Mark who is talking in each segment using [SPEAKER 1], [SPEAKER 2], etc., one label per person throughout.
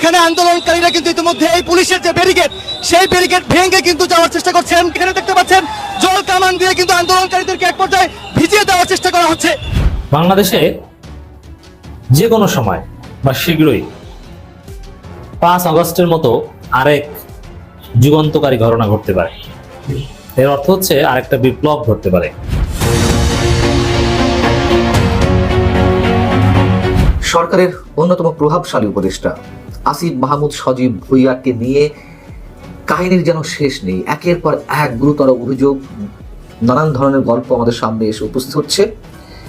[SPEAKER 1] এখানে আন্দোলনকারীরা কিন্তু ইতিমধ্যে এই পুলিশের যে ব্যারিকেড সেই ব্যারিকেড ভেঙে কিন্তু যাওয়ার চেষ্টা করছেন এখানে দেখতে পাচ্ছেন জল কামান দিয়ে কিন্তু আন্দোলনকারীদেরকে এক পর্যায়ে ভিজিয়ে দেওয়ার চেষ্টা করা হচ্ছে।
[SPEAKER 2] বাংলাদেশে যে কোনো সময় বা শীঘ্রই পাঁচ আগস্টের মতো আরেক যুগান্তকারী ঘটনা ঘটতে পারে। এর অর্থ হচ্ছে আরেকটা বিপ্লব ঘটতে পারে।
[SPEAKER 3] সরকারের অন্যতম প্রভাবশালী উপদেষ্টা আসিফ মাহমুদ সজীব ভুইয়াকে নিয়ে কাহিনীর যেন শেষ নেই। একের পর এক গুরুতর অভিযোগ নানান ধরনের গল্প আমাদের সামনে এসে উপস্থিত হচ্ছে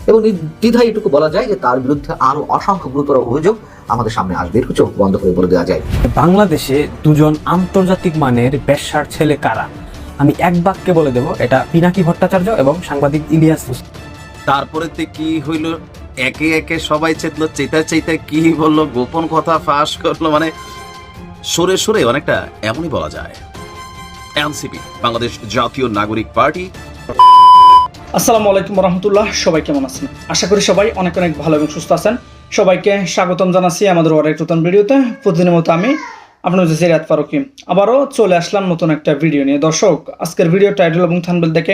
[SPEAKER 3] এবং দ্বিধায় এটুকু বলা যায় যে তার বিরুদ্ধে আরও অসংখ্য গুরুতর অভিযোগ আমাদের সামনে আসবে। একটু চোখ বন্ধ করে বলে দেওয়া যায়।
[SPEAKER 4] বাংলাদেশে দুজন আন্তর্জাতিক মানের বেশ্যার ছেলে কারা? আমি এক বাক্যে বলে দেব এটা পিনাকি ভট্টাচার্য এবং সাংবাদিক ইলিয়াস হোসেন।
[SPEAKER 5] তারপরে তে কি হইল? একে একে সবাই চেতলো, চেতা চেতা কি বলল, গোপন কথা ফাঁস করল মানে সরে সরে অনেকটা এমনই বলা যায়। এনসিপি, বাংলাদেশ জাতীয় নাগরিক পার্টি।
[SPEAKER 6] আসসালামু আলাইকুম রহমতুল্লাহ সবাই কেমন আছেন? আশা করি সবাই অনেক অনেক ভালো এবং সুস্থ আছেন। সবাইকে স্বাগতম জানাচ্ছি আমাদের আরেক নতুন ভিডিওতে। প্রতিদিনের মতো আমি আপনার হচ্ছে সিরাত ফারুকি। আবারও চলে আসলাম নতুন একটা ভিডিও নিয়ে। দর্শক, আজকের ভিডিও টাইটেল এবং থানবেল দেখে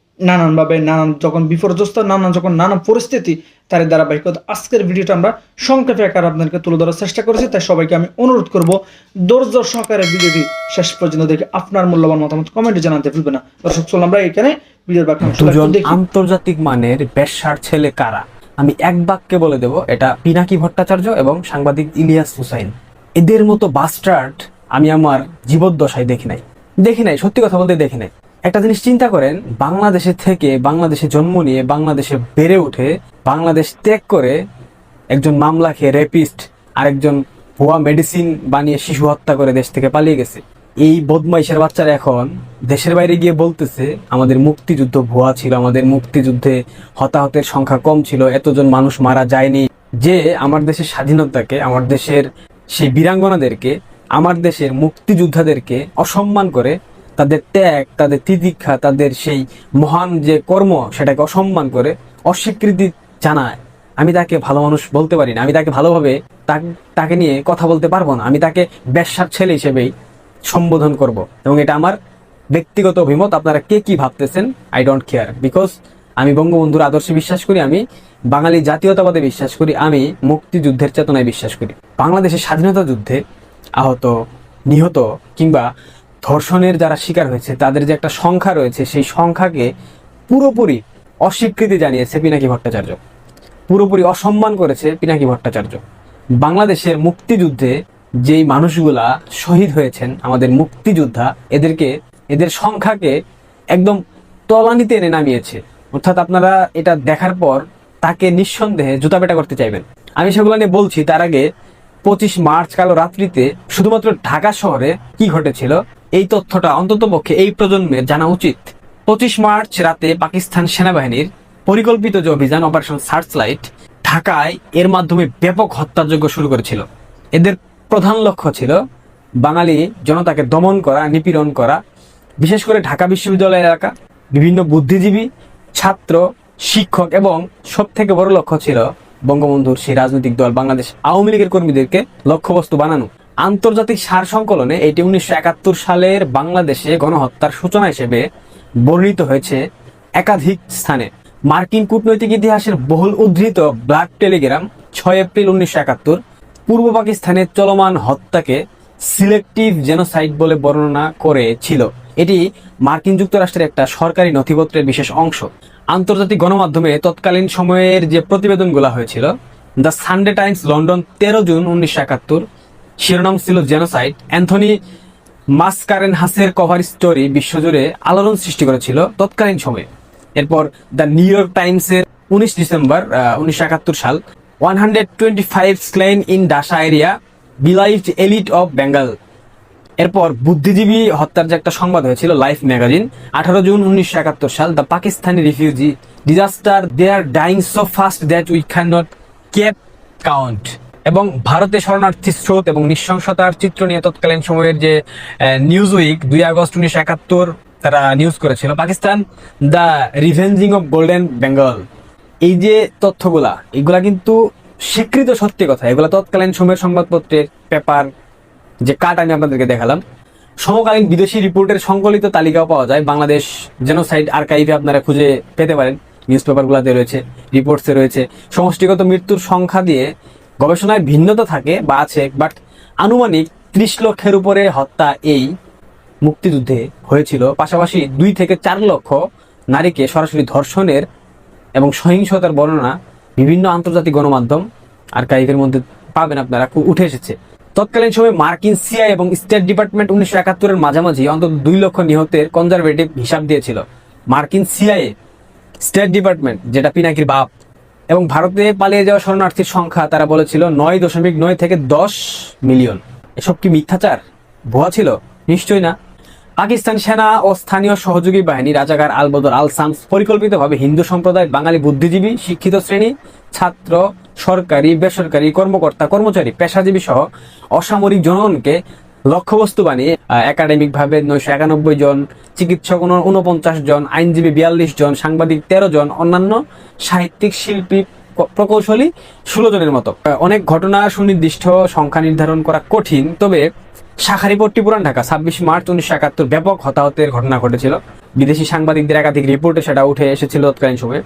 [SPEAKER 6] নানানভাবে নানান যখন বিপর্যস্ত নানান যখন নানান পরিস্থিতি তার ধারাবাহিকতা। আজকের ভিডিওটা আমরা সংক্ষেপে আকার আপনাদেরকে তুলে ধরার চেষ্টা করেছি তাই সবাইকে আমি অনুরোধ করব ধৈর্য সহকারে ভিডিওটি শেষ পর্যন্ত দেখে আপনার মূল্যবান মতামত কমেন্টে জানাতে ভুলবে না। দর্শক চলুন আমরা এখানে ভিডিওর বাক্যাংশ
[SPEAKER 4] আন্তর্জাতিক মানের বেশ্যার ছেলে কারা? আমি এক বাক্যে বলে দেব এটা পিনাকি ভট্টাচার্য এবং সাংবাদিক ইলিয়াস হুসাইন। এদের মতো বাস্টার্ড আমি আমার জীবদ্দশায় দেখি নাই। দেখি নাই সত্যি কথা বলতে দেখি নাই। একটা জিনিস চিন্তা করেন, বাংলাদেশে থেকে বাংলাদেশে জন্ম নিয়ে বাংলাদেশে বেড়ে উঠে বাংলাদেশ ত্যাগ করে একজন মামলা খেয়ে রেপিস্ট আরেকজন ভুয়া মেডিসিন বানিয়ে শিশু হত্যা করে দেশ থেকে পালিয়ে গেছে। এই বদমাইশের বাচ্চারা এখন দেশের বাইরে গিয়ে বলতেছে, আমাদের মুক্তিযুদ্ধ ভুয়া ছিল, আমাদের মুক্তিযুদ্ধে হতাহতের সংখ্যা কম ছিল, এতজন মানুষ মারা যায়নি। যে আমার দেশের স্বাধীনতাকে, আমার দেশের সেই বীরাঙ্গনাদেরকে, আমার দেশের মুক্তিযোদ্ধাদেরকে অসম্মান করে তাদের ত্যাগ, তাদের তিতিক্ষা, তাদের সেই মহান যে কর্ম সেটাকে অসম্মান করে অস্বীকৃতি জানায়। আমি তাকে ভালো মানুষ বলতে পারি না। আমি তাকে ভালোভাবে তাকে নিয়ে কথা বলতে পারব না। আমি তাকে ব্যবসার ছেলে হিসেবেই সম্বোধন করব। এবং এটা আমার ব্যক্তিগত অভিমত। আপনারা কে কি ভাবতেছেন? আই ডোন্ট কেয়ার বিকজ আমি বঙ্গবন্ধুর আদর্শে বিশ্বাস করি, আমি বাঙালি জাতীয়তাবাদে বিশ্বাস করি, আমি মুক্তিযুদ্ধের চেতনায় বিশ্বাস করি। বাংলাদেশের স্বাধীনতা যুদ্ধে আহত, নিহত কিংবা ধর্ষণের যারা শিকার হয়েছে, তাদের যে একটা সংখ্যা রয়েছে, সেই সংখ্যাকে পুরোপুরি অস্বীকৃতি জানিয়েছে পিনাকি ভট্টাচার্য। পুরোপুরি অসম্মান করেছে পিনাকি ভট্টাচার্য। বাংলাদেশের মুক্তিযুদ্ধে যেই মানুষগুলা শহীদ হয়েছেন, আমাদের মুক্তিযোদ্ধা, এদেরকে, এদের সংখ্যাকে একদম তলানিতে এনে নামিয়েছে। অর্থাৎ আপনারা এটা দেখার পর তাকে নিঃসন্দেহে জুতাপেটা করতে চাইবেন। আমি সেগুলো নিয়ে বলছি, তার আগে পঁচিশ মার্চ কালো রাত্রিতে শুধুমাত্র ঢাকা শহরে কি ঘটেছিল? এই তথ্যটা অন্তত পক্ষে এই প্রজন্মের জানা উচিত। পঁচিশ মার্চ রাতে পাকিস্তান সেনাবাহিনীর পরিকল্পিত যে অভিযান অপারেশন সার্চ লাইট ঢাকায় এর মাধ্যমে ব্যাপক হত্যাযজ্ঞ শুরু করেছিল। এদের প্রধান লক্ষ্য ছিল বাঙালি জনতাকে দমন করা, নিপীড়ন করা, বিশেষ করে ঢাকা বিশ্ববিদ্যালয় এলাকা, বিভিন্ন বুদ্ধিজীবী, ছাত্র, শিক্ষক এবং সব থেকে বড় লক্ষ্য ছিল বঙ্গবন্ধুর সেই রাজনৈতিক দল বাংলাদেশ আওয়ামী লীগের কর্মীদেরকে লক্ষ্যবস্তু বানানো। আন্তর্জাতিক সার সংকলনে এটি উনিশশো একাত্তর সালের বাংলাদেশে গণহত্যার সূচনা হিসেবে বর্ণিত হয়েছে একাধিক স্থানে। মার্কিন কূটনৈতিক ইতিহাসের বহুল উদ্ধৃত ব্ল্যাক টেলিগ্রাম ছয় এপ্রিল উনিশশো একাত্তর পূর্ব পাকিস্তানের চলমান হত্যাকে সিলেক্টিভ জেনোসাইড বলে বর্ণনা করেছিল। এটি মার্কিন যুক্তরাষ্ট্রের একটা সরকারি নথিপত্রের বিশেষ অংশ। আন্তর্জাতিক গণমাধ্যমে তৎকালীন সময়ের যে প্রতিবেদনগুলো হয়েছিল দ্য সানডে টাইমস লন্ডন তেরো জুন উনিশশো একাত্তর। শিরোনাম ছিল জেনোসাইড অ্যান্থনি মাসকারেন হাসের কভার স্টোরি বিশ্বজুড়ে আলোড়ন সৃষ্টি করেছিল তৎকালীন সময়ে। এরপর দ্য নিউ ইয়র্ক টাইমসের উনিশ ডিসেম্বর উনিশশো একাত্তর সাল one hundred twenty five slain in Dacca area beloved elite of Bengal এরপর বুদ্ধিজীবী হত্যার যে একটা সংবাদ হয়েছিল লাইফ ম্যাগাজিন, আঠারো জুন উনিশশো একাত্তর সাল, the Pakistani refugee disaster they are dying so fast that we can not keep count এবং ভারতে শরণার্থী স্রোত এবং নৃশংসতার চিত্র নিয়ে তৎকালীন সময়ের যে নিউজ উইক দুই আগস্ট উনিশশো একাত্তর তারা নিউজ করেছিল, Pakistan, the ravaging of golden Bengal. এই যে তথ্যগুলা, এগুলা কিন্তু স্বীকৃত সত্যি কথা। এগুলা তৎকালীন সময়ের সংবাদপত্রের পেপার যে কাট আমি আপনাদেরকে দেখালাম। সমকালীন বিদেশি রিপোর্টের সংকলিত তালিকাও পাওয়া যায়। বাংলাদেশ জেনোসাইড আর্কাইভে আপনারা খুঁজে পেতে পারেন। নিউজ পেপারগুলোতে রয়েছে রিপোর্টসে রয়েছে। সমষ্টিগত মৃত্যুর সংখ্যা দিয়ে গবেষণায় ভিন্নতা থাকে বা আছে বাট আনুমানিক ত্রিশ লক্ষের উপরে হত্যা এই মুক্তিযুদ্ধে হয়েছিল। পাশাপাশি দুই থেকে চার লক্ষ নারীকে সরাসরি ধর্ষণের এবং সহিংসতার বর্ণনা বিভিন্ন আন্তর্জাতিক গণমাধ্যম আর্কাইভের মধ্যে পাবেন আপনারা। উঠে এসেছে। তৎকালীন সময়ে মার্কিন সিআই এবং স্টেট ডিপার্টমেন্ট উনিশশো একাত্তরের মাঝামাঝি অন্তত দুই লক্ষ নিহতের কনজারভেটিভ হিসাব দিয়েছিল। মার্কিন সিআইএ, স্টেট ডিপার্টমেন্ট, যেটা পিনাকির বাপ, এবং ভারতে পালিয়ে যাওয়া শরণার্থীর সংখ্যা, তারা বলেছিল নয় দশমিক নয় থেকে দশ মিলিয়ন। এসব কি মিথ্যাচার? ভুয়া ছিল? নিশ্চয়ই না। পাকিস্তান সেনা ও স্থানীয় সহযোগী বাহিনী, রাজাকার আলবদর আল সামস পরিকল্পিতভাবে হিন্দু সম্প্রদায়, বাঙালি বুদ্ধিজীবী, শিক্ষিত শ্রেণি, ছাত্র সরকারি, বেসরকারি কর্মকর্তা, কর্মচারী, পেশাজীবী সহ অসামরিক জনগণকে লক্ষ্যবস্তু বানিয়ে একাডেমিক ভাবে নয়শো একানব্বই জন, চিকিৎসক উনপঞ্চাশ জন, আইনজীবী বিয়াল্লিশ জন, সাংবাদিক তেরো জন, অন্যান্য সাহিত্যিক, শিল্পী প্রকৌশলী ষোলো জনের মতো। অনেক ঘটনা সুনির্দিষ্ট, সংখ্যা নির্ধারণ করা কঠিন, তবে শাখারিপট্টি পুরান ঢাকা। ছাব্বিশ মার্চ উনিশশো একাত্তর ব্যাপক হতাহতের ঘটনা ঘটেছিল। বিদেশি সাংবাদিকদের একাধিক রিপোর্টে সেটা উঠে এসেছিল তৎকালীন সময়ে।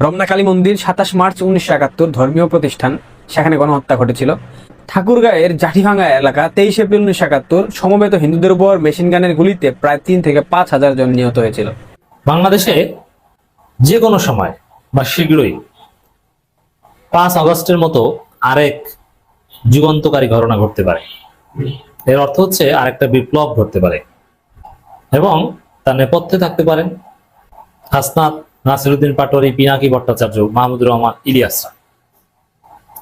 [SPEAKER 4] রমনাকালী মন্দির সাতাশ মার্চ উনিশশো একাত্তর, ধর্মীয় প্রতিষ্ঠান। সেখানে গণহত্যা ঘটেছিল। ঠাকুরগাঁয়ের জাঠিভাঙ্গা এলাকা তেইশ এপ্রিল উনিশশো একাত্তর, সমবেত হিন্দুদের উপর মেশিন গানের গুলিতে প্রায় তিন থেকে পাঁচ হাজার জন নিহত হয়েছিল।
[SPEAKER 2] বাংলাদেশে যে কোনো সময়, বা শীঘ্রই, পাঁচ আগস্টের মতো আরেক যুগান্তকারী ঘটনা ঘটতে পারে। এর অর্থ হচ্ছে আরেকটা বিপ্লব ঘটতে পারে। এবং তার নেপথ্যে থাকতে পারেন হাসনাত নাসিরুদ্দিন পাটোয়ারি, পিনাকি ভট্টাচার্য, মাহমুদুর রহমান ইলিয়াসরা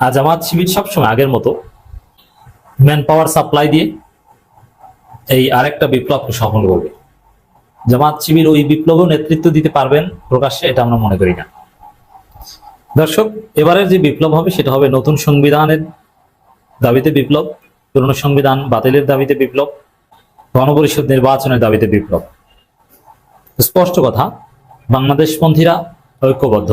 [SPEAKER 2] আর জামাত শিবির সবসময় আগের মতো ম্যান পাওয়ার সাপ্লাই দিয়ে এই আরেকটা বিপ্লবকে সফল করবে। জামাত শিবির ওই বিপ্লব নেতৃত্ব দিতে পারবেন প্রকাশ্যে, এটা আমরা মনে করি না। দর্শক, এবারের যে বিপ্লব হবে, সেটা হবে নতুন সংবিধানের দাবিতে বিপ্লব, পুরনো সংবিধান বাতিলের দাবিতে বিপ্লব, গণপরিষদ নির্বাচনের দাবিতে বিপ্লব। স্পষ্ট কথা বাংলাদেশপন্থীরা ঐক্যবদ্ধ।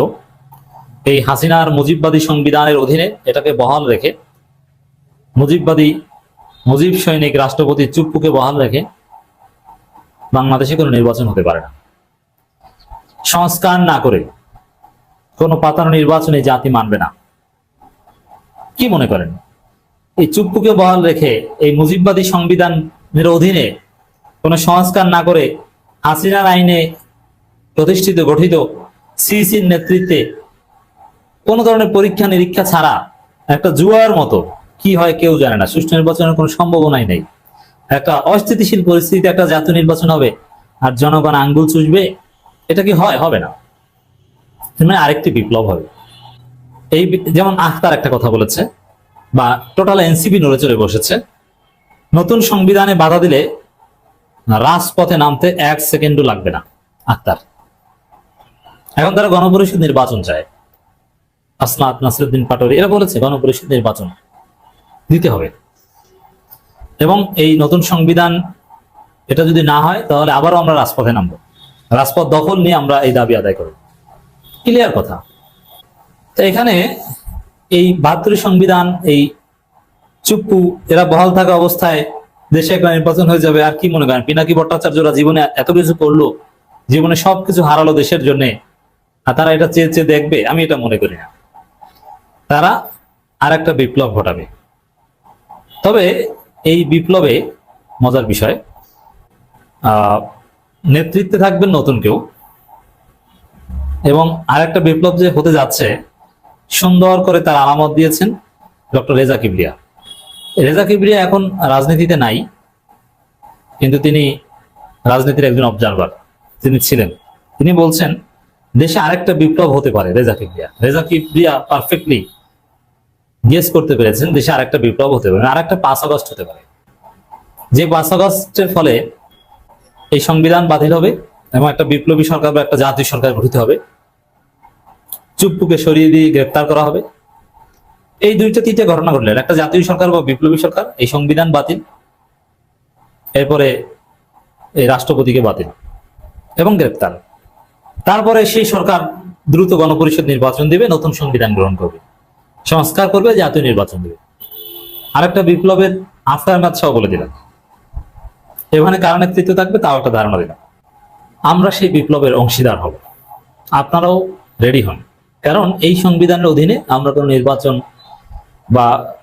[SPEAKER 2] এই হাসিনার মুজিববাদী সংবিধানের অধীনে এটাকে বহাল রেখে, মুজিববাদী, মুজিব সৈনিক রাষ্ট্রপতি চুপ্পুকে বহাল রেখে বাংলাদেশে কোনো নির্বাচন হতে পারে না। সংস্কার না করে কোনো পাতানো নির্বাচনে জাতি মানবে না। কি মনে করেন? এই চুপ্পুকে বহাল রেখে এই মুজিববাদী সংবিধানের অধীনে কোনো সংস্কার না করে হাসিনার আইনে প্রতিষ্ঠিত, গঠিত সিসির নেতৃত্বে কোনো ধরনের পরীক্ষা নিরীক্ষা ছাড়া একটা জুয়ার মতো কি হয় কেউ জানে না। সুষ্ঠু নির্বাচনের কোনো সম্ভাবনাই নেই। একটা অস্থিতিশীল পরিস্থিতিতে একটা জাতীয় নির্বাচন হবে আর জনগণ আঙ্গুল চুষবে, এটা কি হয়? হবে না। মানে আরেকটি বিপ্লব হবে। এই যেমন আখতার একটা কথা বলেছে বা টোটাল এনসিপি নড়ে চড়ে বসেছে। নতুন সংবিধানে বাধা দিলে রাজপথে নামতে এক সেকেন্ডও লাগবে না আখতার। এখন তারা গণপরিষদ নির্বাচন চায়। আসনাত নাসিরুদ্দিন পাটোয়ারি, এরা বলেছে গণপরিষদ নির্বাচন দিতে হবে। এবং এই নতুন সংবিধান, এটা যদি না হয়, তাহলে আবারও আমরা রাজপথে নামবো। রাজপথ দখল নিয়ে আমরা এই দাবি আদায় করব। ক্লিয়ার কথা। তো এখানে এই বাহাত্তরের সংবিধান, এই চুপ্পু, এরা বহাল থাকা অবস্থায় দেশে একটা নির্বাচন হয়ে যাবে, আর কি মনে করেন? পিনাকি ভট্টাচার্যরা জীবনে এত কিছু করল, জীবনে সবকিছু হারালো দেশের জন্য। আর তারা এটা চেয়ে চেয়ে দেখবে, আমি এটা মনে করি না। তারা আর একটা বিপ্লব ঘটাবে। তবে এই বিপ্লবে মজার বিষয় নেতৃত্বে থাকবেন নতুন কেউ এবং আরেকটা বিপ্লব যে হতে যাচ্ছে, সুন্দর করে তার আলামত দিয়েছেন ডক্টর রেজা কিবরিয়া। রেজা কিবরিয়া এখন রাজনীতিতে নাই, কিন্তু তিনি রাজনীতির একজন অবজারভার তিনি ছিলেন। তিনি বলছেন দেশে আরেকটা বিপ্লব হতে পারে রেজা কিবরিয়া রেজা কিবরিয়া পারফেক্টলি গেস করতে পেরেছেন, দেশে আরেকটা বিপ্লব হতে পারে, আরেকটা পাঁচ আগস্ট হতে পারে। যে পাঁচ আগস্টের ফলে এই সংবিধান বাতিল হবে এবং একটা বিপ্লবী সরকার বা একটা জাতীয় সরকার গঠিত হবে। চুপ্পুকে সরিয়ে দিয়ে গ্রেপ্তার করা হবে। এই দুইটা তিনটা ঘটনা ঘটলে, একটা জাতীয় সরকার বা বিপ্লবী সরকার, এই সংবিধান বাতিল, এরপরে এই রাষ্ট্রপতিকে বাতিল এবং গ্রেপ্তার। তারপরে সেই সরকার দ্রুত গণপরিষদ নির্বাচন দিবে, নতুন সংবিধান গ্রহণ করবে। সংস্কার করবে, জাতীয় নির্বাচন দেবে। আরেকটা বিপ্লবের আফটার ম্যাথ সহ বলে দিলাম এখানে কার নেতৃত্ব থাকবে তাও একটা ধারণা দিলাম। আমরা সেই বিপ্লবের অংশীদার হব। আপনারাও রেডি হন। কারণ এই সংবিধানের অধীনে আমরা কোনো নির্বাচন বা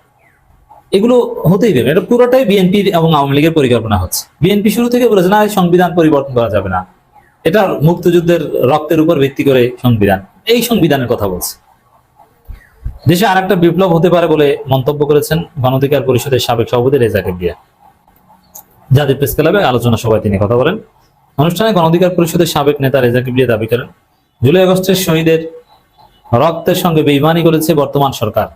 [SPEAKER 2] এগুলো হতেই দেবে এটা পুরোটাই বিএনপির এবং আওয়ামী লীগের পরিকল্পনা হচ্ছে। বিএনপি শুরু থেকে বলেছে, না সংবিধান পরিবর্তন করা যাবে না। এটা মুক্তিযুদ্ধের রক্তের উপর ভিত্তি করে সংবিধান। এই সংবিধানের কথা বলছে। দেশে আরেকটা বিপ্লব হতে পারে বলে মন্তব্য করেছেন গণধিকার পরিষদের সাবেক সভাপতি রেজা কেবরিয়া জাতীয় প্রেস ক্লাবে আলোচনা সভায় তিনি কথা বলেন। অনুষ্ঠানে গণধিকার পরিষদের সাবেক নেতা রেজা কিবরিয়া দাবি করেন, জুলাই আগস্টের শহীদের রক্তের সঙ্গে বেইমানি করেছে বর্তমান সরকার।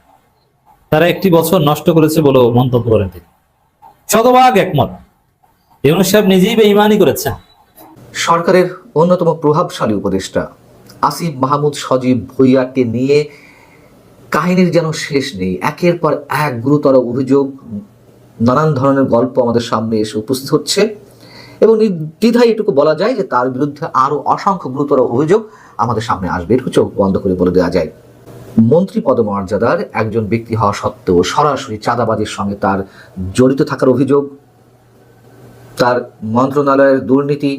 [SPEAKER 2] তারা একটি বছর নষ্ট করেছে বলেও মন্তব্য করেন তিনি। শতভাগ একমত। ইউনুস সাহেব নিজেই বেইমানি করেছেন।
[SPEAKER 3] সরকারের অন্যতম প্রভাবশালী উপদেষ্টা আসিফ মাহমুদ সজীব ভুইয়াকে নিয়ে কাহিনীর যেন শেষ নেই। একের পর এক গুরুতর অভিযোগ, নানান ধরনের গল্প আমাদের সামনে এসে উপস্থিত হচ্ছে এবং নির্দ্বিধায় এটুকু বলা যায় যে তার বিরুদ্ধে আরও অসংখ্য গুরুতর অভিযোগ আমাদের সামনে আসবে। এটুকু চোখ বন্ধ করে বলে দেওয়া যায়। মন্ত্রী পদমর্যাদার একজন ব্যক্তি হওয়া সত্ত্বেও সরাসরি চাঁদাবাজির সঙ্গে তার জড়িত থাকার অভিযোগ, তার মন্ত্রণালয়ের দুর্নীতি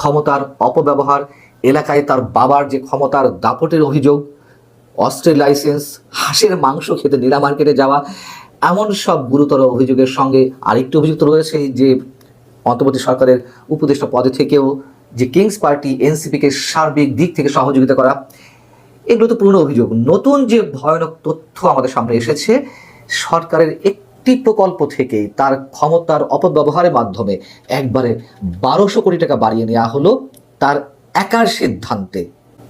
[SPEAKER 3] ক্ষমতার অপব্যবহার, এলাকায় তার বাবার যে ক্ষমতার দাপটের অভিযোগ, অস্ত্রের লাইসেন্স হাঁসের মাংস খেতে নীলা মার্কেটে যাওয়া, এমন সব গুরুতর অভিযোগের সঙ্গে আরেকটি অভিযুক্ত রয়েছে যে অন্তর্বর্তী সরকারের উপদেষ্টা পদে থেকেও যে কিংস পার্টি এনসিপিকে সার্বিক দিক থেকে সহযোগিতা করা এগুলো তো পুরনো অভিযোগ। নতুন যে ভয়ানক তথ্য আমাদের সামনে এসেছে, সরকারের একটি প্রকল্প থেকেই তার ক্ষমতার অপব্যবহারের মাধ্যমে একবারে বারোশো কোটি টাকা বাড়িয়ে নেওয়া হলো তার একার সিদ্ধান্তে।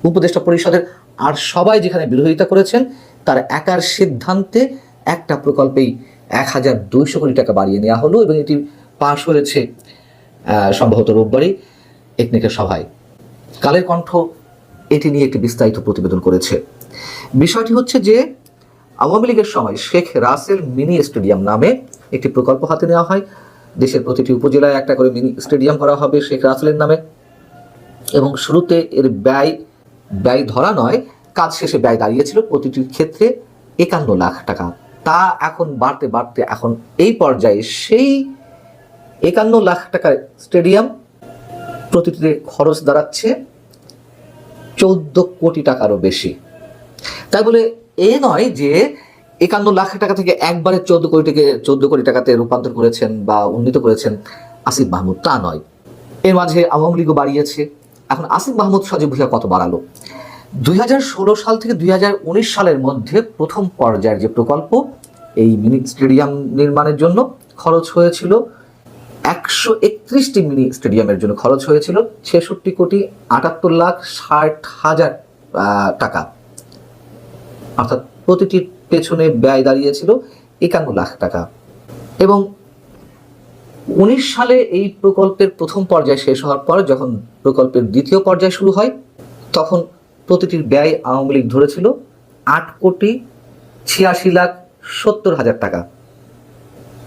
[SPEAKER 3] উপদেষ্টা পরিষদের আর সবাই যেখানে বিরোধিতা করেছেন, তার একার সিদ্ধান্তে একটা প্রকল্পেই এক হাজার দুইশো কোটি টাকা বাড়িয়ে নেওয়া হলো এবং এটি পাশ হয়েছে সম্ভবত রোববারই একনিকের সভায়। কালের কণ্ঠ এটি নিয়ে একটি বিস্তারিত প্রতিবেদন করেছে। বিষয়টি হচ্ছে যে আওয়ামী লীগের সময় শেখ রাসেল মিনি স্টেডিয়াম নামে একটি প্রকল্প হাতে নেওয়া হয়। দেশের প্রতিটি উপজেলায় একটা করে মিনি স্টেডিয়াম করা হবে শেখ রাসেলের নামে। এবং শুরুতে এর ব্যয় ব্যয় ধরা নয়, কাজ শেষে ব্যয় দাঁড়িয়েছিল প্রতিটির ক্ষেত্রে একান্ন লাখ টাকা। তা এখন বাড়তে বাড়তে এখন এই পর্যায়ে সেই একান্ন লাখ টাকার স্টেডিয়াম প্রতিটিতে খরচ দাঁড়াচ্ছে চৌদ্দ কোটি টাকারও বেশি। তাই বলে এ নয় যে একান্ন লাখ টাকা থেকে একবারে চোদ্দ কোটি থেকে চোদ্দ কোটি টাকাতে রূপান্তর করেছেন বা উন্নীত করেছেন আসিফ মাহমুদ। তা নয়। এর মাঝে আওয়ামী লীগও বাড়িয়েছে। এখন আসিফ মাহমুদ সজীব ভুইয়া কত বাড়ালো? দুই হাজার ষোলো সাল থেকে দুই হাজার উনিশ সালের মধ্যে প্রথম পর্যায়ের যে প্রকল্প, এই মিনি স্টেডিয়াম নির্মাণের জন্য খরচ হয়েছিল একশো একত্রিশটি মিনি স্টেডিয়ামের জন্য খরচ হয়েছিল ছেষট্টি কোটি আটাত্তর লাখ ষাট হাজার টাকা। অর্থাৎ প্রতিটির পেছনে ব্যয় দাঁড়িয়েছিল একান্ন লাখ টাকা। এবং উনিশ সালে এই প্রকল্পের প্রথম পর্যায় শেষ হওয়ার পর যখন প্রকল্পের দ্বিতীয় পর্যায় শুরু হয়, তখন প্রতিটির ব্যয় আওয়ামী লীগ ধরেছিল আট কোটি ছিয়াশি লাখ সত্তর হাজার টাকা।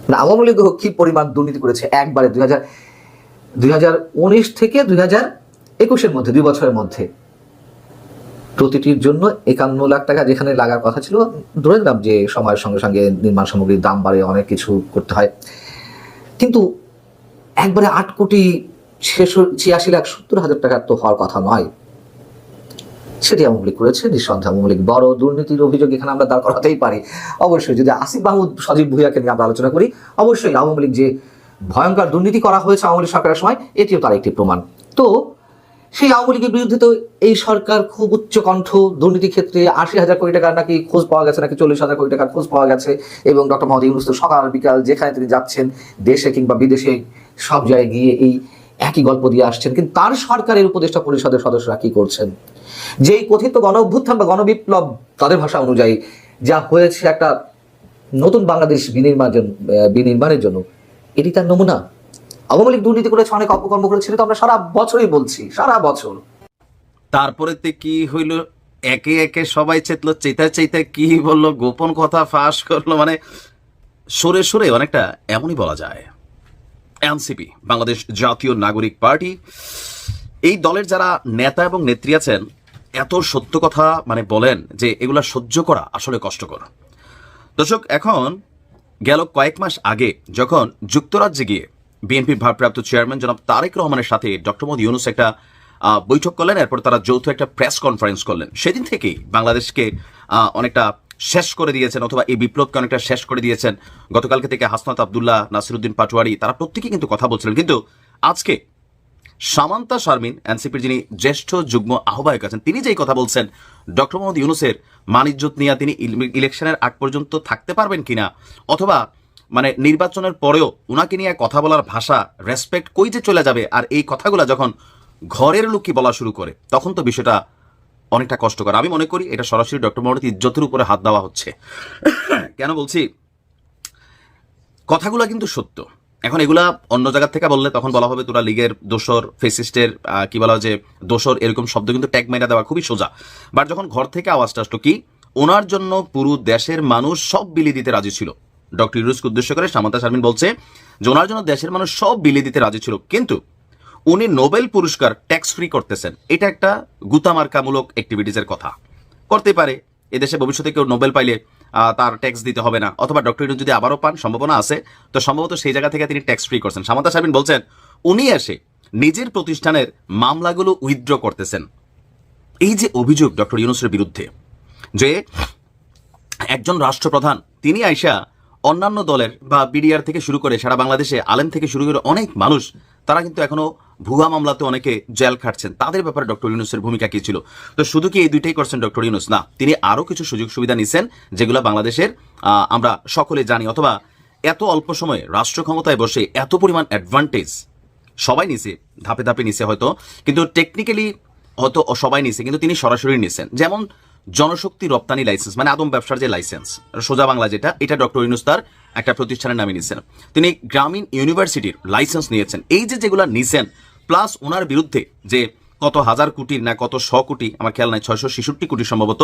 [SPEAKER 3] না আওয়ামী লীগ কি পরিমাণ দুর্নীতি করেছে? একবারে দুই হাজার, দুই থেকে দুই হাজার একুশের মধ্যে, দুই বছরের মধ্যে। প্রতিটির জন্য একান্ন লাখ টাকা যেখানে লাগার কথা ছিল, ধরে নিলাম যে সময়ের সঙ্গে সঙ্গে নির্মাণ সামগ্রীর দাম বাড়ে, অনেক কিছু করতে হয়। কিন্তু একবারে আট কোটি ছেষট্টি, ছিয়াশি লাখ সত্তর হাজার টাকার তো হওয়ার কথা নয়। সেটি আওয়ামী করেছে, নিঃসন্দেহে আওয়ামী লীগ বড় দুর্নীতির অভিযোগ এখানে আমরা দাঁড় করাতেই পারি। অবশ্যই যদি আসিফ মাহমুদ, সজীব ভুইয়াকে নিয়ে আমরা আলোচনা করি, অবশ্যই আওয়ামী লীগ যে ভয়ঙ্কর দুর্নীতি করা হয়েছে আওয়ামী লীগ সরকারের সময়, এটিও তার একটি প্রমাণ। তো সেই আওয়ামী লীগের বিরুদ্ধে তো এই সরকার খুব উচ্চ কণ্ঠ, দুর্নীতি ক্ষেত্রে আশি হাজার কোটি টাকার নাকি খোঁজ পাওয়া গেছে, নাকি চল্লিশ হাজার কোটি টাকার খোঁজ পাওয়া গেছে, এবং ডক্টর মোহাম্মদ ইউনুস তো সকাল বিকাল যেখানে তিনি যাচ্ছেন, দেশে কিংবা বিদেশে সব জায়গায় গিয়ে এই একই গল্প দিয়ে আসছেন। কিন্তু তার সরকারের উপদেষ্টা পরিষদের সদস্যরা কি করছেন? যেই কথিত গণ অভ্যুত্থান বা গণবিপ্লব তাদের ভাষা অনুযায়ী যা হয়েছে একটা নতুন বাংলাদেশ বিনির্মাণ বিনির্মাণের জন্য, এটি তার নমুনা? আওয়ামী লীগ দুর্নীতি করেছে, অনেক অপকর্ম করেছে তো আমরা সারা বছরই বলছি, সারা বছর।
[SPEAKER 5] তারপরে তে কি হইল? একে একে সবাই চেতলো চেতা চেতা কি বলল? গোপন কথা ফাঁস করল মানে সরে সরে অনেকটা এমনই বলা যায়। এনসিপি, বাংলাদেশ জাতীয় নাগরিক পার্টি। এই দলের যারা নেতা এবং নেত্রী আছেন, এত সত্য কথা মানে বলেন যে এগুলা সহ্য করা আসলে কষ্টকর। দর্শক, এখন গেল কয়েক মাস আগে যখন যুক্তরাজ্যে গিয়ে বিএনপির ভারপ্রাপ্ত চেয়ারম্যান জনাব তারেক রহমানের সাথে ডক্টর মোদী ইউনুস একটা বৈঠক করলেন, এরপর তারা যৌথ একটা প্রেস কনফারেন্স করলেন। সেদিন থেকেই বাংলাদেশকে অনেকটা শেষ করে দিয়েছেন, অথবা এই বিপ্লবকে অনেকটা শেষ করে দিয়েছেন। গতকালকে থেকে হাসনাত আবদুল্লাহ, নাসিরুদ্দিন পাটোয়ারি, তারা প্রত্যেকেই কিন্তু কথা বলছিলেন। কিন্তু আজকে সামান্তা শারমিন, এনসিপির যিনি জ্যেষ্ঠ যুগ্ম আহ্বায়ক আছেন, তিনি যেই কথা বলছেন, ডক্টর মোহাম্মদ ইউনুসের মানিজ্যত নিয়ে তিনি ইলেকশনের আগ পর্যন্ত থাকতে পারবেন কিনা, অথবা মানে নির্বাচনের পরেও উনাকে নিয়ে কথা বলার ভাষা রেসপেক্ট কই যে চলে যাবে আর এই কথাগুলো যখন ঘরের লোককে বলা শুরু করে, তখন তো বিষয়টা অনেকটা কষ্টকর। আমি মনে করি এটা সরাসরি ডক্টর মোহাম্মদ ইজ্জতের উপরে হাত দেওয়া হচ্ছে। কেন বলছি? কথাগুলো কিন্তু সত্য। এখন এগুলা অন্য জায়গা থেকে বললে তখন বলা হবে তোরা লীগের দোসর ফেসিস্টের কি বলা হয় যে দোসর এরকম শব্দ কিন্তু ট্যাগ মেরা দেওয়া খুবই সোজা। বাট যখন ঘর থেকে আওয়াজটা আসলো কি, ওনার জন্য পুরো দেশের মানুষ সব বিলি দিতে রাজি ছিল। ডক্টর ইউরুসকে উদ্দেশ্য করে সামান্তা শারমিন বলছে যে ওনার জন্য দেশের মানুষ সব বিলি দিতে রাজি ছিল, কিন্তু উনি নোবেল পুরস্কার ট্যাক্স ফ্রি করতেছেন। এটা একটা গুতামার্কামূলক অ্যাক্টিভিটিসের কথা। করতে পারে, এদেশে ভবিষ্যতে কেউ নোবেল পাইলে তার ট্যাক্স দিতে হবে না। অথবা ডক্টর ইউনুস যদি আবারও পান, সম্ভাবনা আছে। তো সম্ভবত সেই জায়গা থেকে তিনি ট্যাক্স ফ্রি করছেন। সামান্তা সাবিন বলছেন, উনি এসে নিজের প্রতিষ্ঠানের মামলাগুলো উইথড্র করতেছেন। এই যে অভিযোগ ডক্টর ইউনুসের বিরুদ্ধে, যে একজন রাষ্ট্রপ্রধান, তিনি আইসা অন্যান্য দলের বা বিডিআর থেকে শুরু করে সারা বাংলাদেশে আলেম থেকে শুরু করে অনেক মানুষ, তারা কিন্তু এখনও ভুয়া মামলাতে অনেকে জেল খাটছেন। তাদের ব্যাপারে ডক্টর ইউনুসের ভূমিকা কি ছিল? তো শুধু কি এই দুইটাই করছেন ডক্টর ইউনুস? না, তিনি আরও কিছু সুযোগ সুবিধা নিছেন, যেগুলো বাংলাদেশের আমরা সকলে জানি, অথবা এত অল্প সময়ে রাষ্ট্র ক্ষমতায় বসে এত পরিমাণ অ্যাডভান্টেজ সবাই নিছে, ধাপে ধাপে নিছে হয়তো, কিন্তু টেকনিক্যালি হয়তো সবাই নিছে, কিন্তু তিনি সরাসরি নিছেন। যেমন জনশক্তি রপ্তানি লাইসেন্স মানে আদম ব্যবসার যে লাইসেন্স সোজা বাংলা যেটা, এটা ডক্টর ইনুস্তার তার একটা প্রতিষ্ঠানের নামে নিয়েছেন। তিনি গ্রামীণ ইউনিভার্সিটির লাইসেন্স নিয়েছেন। এই যে যেগুলো নিছেন প্লাস ওনার বিরুদ্ধে যে কত হাজার কোটি না কত শ কোটি, আমার খেয়াল নাই, ছয়শো ছেষট্টি কোটি সম্ভবত,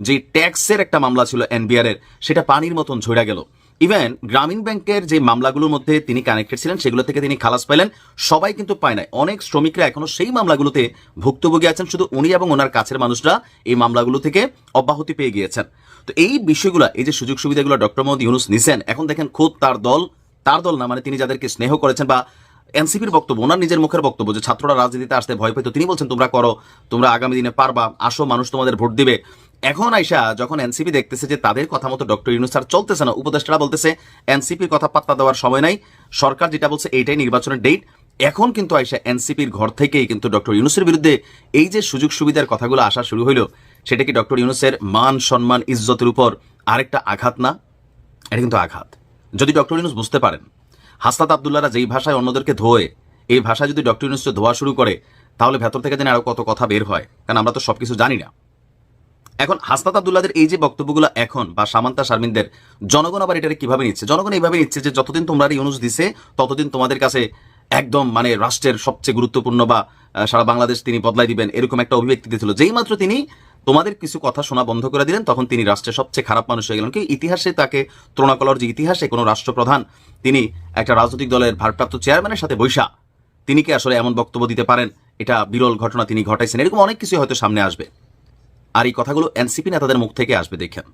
[SPEAKER 5] যে ট্যাক্সের একটা মামলা ছিল এনবিআর এর সেটা পানির মতন ঝরা গেল। ইভেন গ্রামীণ ব্যাংকের যে মামলাগুলোর মধ্যে তিনি কানেক্টেড ছিলেন, সেগুলো থেকে তিনি খালাস পাইলেন। সবাই কিন্তু পায় নাই। অনেক শ্রমিকরা এখনও সেই মামলাগুলোতে ভুক্তভোগী আছেন। শুধু উনি এবং ওনার কাছের মানুষরা এই মামলাগুলো থেকে অব্যাহতি পেয়ে গিয়েছেন। তো এই বিষয়গুলো, এই যে সুযোগ সুবিধাগুলো ডক্টর মোহাম্মদ ইউনুস নিছেন, এখন দেখেন খোদ তার দল তার দল না মানে তিনি যাদেরকে স্নেহ করেছেন বা এনসিপির বক্তব্য, ওনার নিজের মুখের বক্তব্য, যে ছাত্ররা রাজনীতিতে আসতে ভয় পেত, তিনি বলছেন, তোমরা করো, তোমরা আগামী দিনে পারবা, আসো, মানুষ তোমাদের ভোট দিবে। এখন আইসা যখন এনসিপি দেখতেছে যে তাদের কথা মতো ডক্টর ইউনুস স্যার চলতেছে না, উপদেষ্টারা বলতেছে, এনসিপির কথা পাত্তা দেওয়ার সময় নাই, সরকার যেটা বলছে এইটাই নির্বাচনের ডেট এখন কিন্তু আইসা এনসিপির ঘর থেকেই কিন্তু ডক্টর ইউনুসের বিরুদ্ধে এই যে সুযোগ সুবিধার কথাগুলো আসা শুরু হইল, সেটা কি ডক্টর ইউনুসের মান, সম্মান, ইজ্জতের উপর আরেকটা আঘাত না? এটা কিন্তু আঘাত। যদি ডক্টর ইউনুস বুঝতে পারেন হাসনাত আবদুল্লাহরা যেই ভাষায় অন্যদেরকে ধোয়ে, এই ভাষা যদি ডক্টর ইউনুসকে ধোয়া শুরু করে, তাহলে ভেতর থেকে যেন আরও কত কথা বের হয়, কারণ আমরা তো সবকিছু জানি না। এখন হাসনাত আবদুল্লাদের এই যে বক্তব্যগুলো এখন, বা সামান্তা শারমিনদের, জনগণ আবার এটাকে কীভাবে নিচ্ছে? জনগণ এইভাবে নিচ্ছে যে যতদিন তোমরা ইউনুস দিছে, ততদিন তোমাদের কাছে একদম মানে রাষ্ট্রের সবচেয়ে গুরুত্বপূর্ণ বা সারা বাংলাদেশ তিনি বদলাই দিবেন, এরকম একটা অভিব্যক্তি দিয়েছিল। যেই মাত্র তিনি তোমাদের কিছু কথা শোনা বন্ধ করে দিলেন, তখন তিনি রাষ্ট্রের সবচেয়ে খারাপ মানুষ হয়ে গেলেন। কি? ইতিহাসে তাকে তুলনা যে ইতিহাসে কোনো রাষ্ট্রপ্রধান, তিনি একটা রাজনৈতিক দলের ভারপ্রাপ্ত চেয়ারম্যানের সাথে বৈশা। তিনি কি আসলে এমন বক্তব্য দিতে পারেন? এটা বিরল ঘটনা তিনি ঘটাইছেন। এরকম অনেক কিছু হয়তো সামনে আসবে। আর এই কথাগুলো এনসিপি নেতাদের মুখ থেকে আসবে, দেখেন।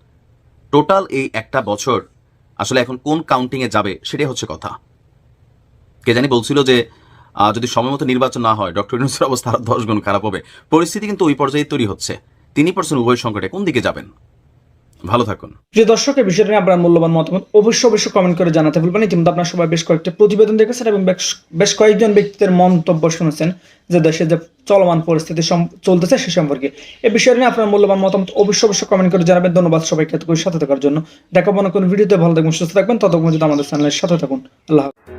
[SPEAKER 5] টোটাল এই একটা বছর আসলে এখন কোন কাউন্টিংয়ে যাবে, সেটাই হচ্ছে কথা। কে জানি বলছিল যে যদি সময় মতো নির্বাচন না হয়, ডক্টর ইউনুসের অবস্থা আরও দশ গুণ খারাপ হবে। পরিস্থিতি কিন্তু ওই পর্যায়ে তৈরি হচ্ছে। তিনি পড়ছেন উভয় সংকটে। কোন দিকে যাবেন? ভালো থাকুন।
[SPEAKER 6] প্রিয় দর্শক এই বিষয়টা নিয়ে আপনার মূল্যবান মতামত অবশ্যই অবশ্যই কমেন্ট করে জানাতে ভুলবেন ইতিমধ্যে আপনার সবাই বেশ কয়েকটি প্রতিবেদন দেখেছেন এবং বেশ- কয়েকজন ব্যক্তিদের মন্তব্য শুনেছেন যে দেশে যে চলমান পরিস্থিতি চলতেছে সে সম্পর্কে। এই বিষয় নিয়ে আপনার মূল্যবান মতামত অবশ্যই অবশ্যই কমেন্ট করে জানাবেন। ধন্যবাদ সবাইকে এতক্ষণ সাথে থাকার জন্য। দেখাবো না কোনো ভিডিওতে। ভালো থাকবেন, সুস্থ থাকবেন। ততক্ষণ যদি আমাদের চ্যানেলের সাথে থাকুন। আল্লাহ।